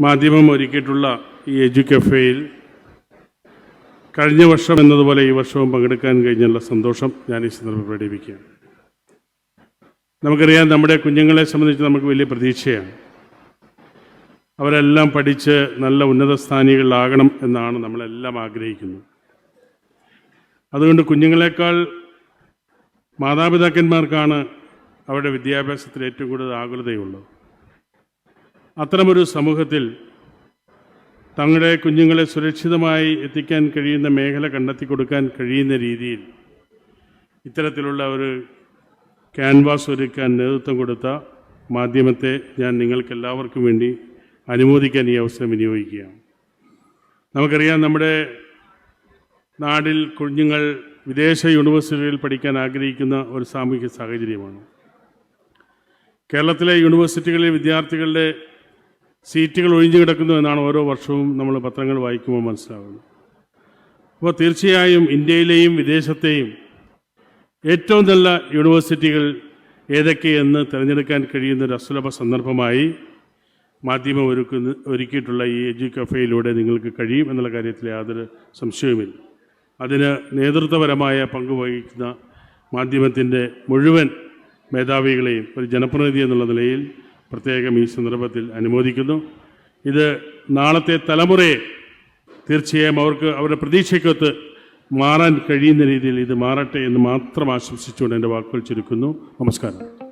മാധ്യമം ഒരുക്കിയിട്ടുള്ള ഈ എജു കഫേയിൽ കഴിഞ്ഞ വർഷം എന്നതുപോലെ ഈ വർഷവും പങ്കെടുക്കാൻ കഴിഞ്ഞുള്ള സന്തോഷം ഞാൻ ഈ സന്ദർഭം പ്രകടിപ്പിക്കുകയാണ്. നമുക്കറിയാം നമ്മുടെ കുഞ്ഞുങ്ങളെ സംബന്ധിച്ച് നമുക്ക് വലിയ പ്രതീക്ഷയാണ്. അവരെല്ലാം പഠിച്ച് നല്ല ഉന്നത സ്ഥാനികളിലാകണം എന്നാണ് നമ്മളെല്ലാം ആഗ്രഹിക്കുന്നത്. അതുകൊണ്ട് കുഞ്ഞുങ്ങളെക്കാൾ മാതാപിതാക്കന്മാർക്കാണ് അവരുടെ വിദ്യാഭ്യാസത്തിൽ ഏറ്റവും കൂടുതൽ ആകുലതയുള്ളത്. അത്തരമൊരു സമൂഹത്തിൽ തങ്ങളുടെ കുഞ്ഞുങ്ങളെ സുരക്ഷിതമായി എത്തിക്കാൻ കഴിയുന്ന മേഖല കണ്ടെത്തി കൊടുക്കാൻ കഴിയുന്ന രീതിയിൽ ഇത്തരത്തിലുള്ള ഒരു ക്യാൻവാസ് ഒരുക്കാൻ നേതൃത്വം കൊടുത്ത മാധ്യമത്തെ ഞാൻ നിങ്ങൾക്കെല്ലാവർക്കും വേണ്ടി അനുമോദിക്കാൻ ഈ അവസരം വിനിയോഗിക്കുകയാണ്. നമുക്കറിയാം നമ്മുടെ നാടിൽ കുഞ്ഞുങ്ങൾ വിദേശ യൂണിവേഴ്സിറ്റികളിൽ പഠിക്കാൻ ആഗ്രഹിക്കുന്ന ഒരു സാമൂഹിക സാഹചര്യമാണ്. കേരളത്തിലെ യൂണിവേഴ്സിറ്റികളിലെ വിദ്യാർത്ഥികളുടെ സീറ്റുകൾ ഒഴിഞ്ഞു കിടക്കുന്നു എന്നാണ് ഓരോ വർഷവും നമ്മൾ പത്രങ്ങൾ വായിക്കുമ്പോൾ മനസ്സിലാകുന്നത് അപ്പോൾ തീർച്ചയായും ഇന്ത്യയിലെയും വിദേശത്തെയും ഏറ്റവും നല്ല യൂണിവേഴ്സിറ്റികൾ ഏതൊക്കെയെന്ന് തിരഞ്ഞെടുക്കാൻ കഴിയുന്ന ഒരു അസുലഭ സന്ദർഭമായി മാധ്യമം ഒരുക്കുന്ന ഒരുക്കിയിട്ടുള്ള ഈ എജു കഫേയിലൂടെ നിങ്ങൾക്ക് കഴിയും എന്നുള്ള കാര്യത്തിൽ യാതൊരു സംശയവുമില്ല. അതിന് നേതൃത്വപരമായ പങ്ക് വഹിക്കുന്ന മാധ്യമത്തിന്റെ മുഴുവൻ മേധാവികളെയും ഒരു ജനപ്രതിനിധി എന്നുള്ള നിലയിൽ പ്രത്യേകം ഈ സന്ദർഭത്തിൽ അനുമോദിക്കുന്നു. ഇത് നാളത്തെ തലമുറയെ തീർച്ചയായും അവർക്ക് അവരുടെ പ്രതീക്ഷയ്ക്കൊത്ത് മാറാൻ കഴിയുന്ന രീതിയിൽ ഇത് മാറട്ടെ എന്ന് മാത്രം ആശംസിച്ചുകൊണ്ട് എന്റെ വാക്കുകൾ ചുരുക്കുന്നു. നമസ്കാരം.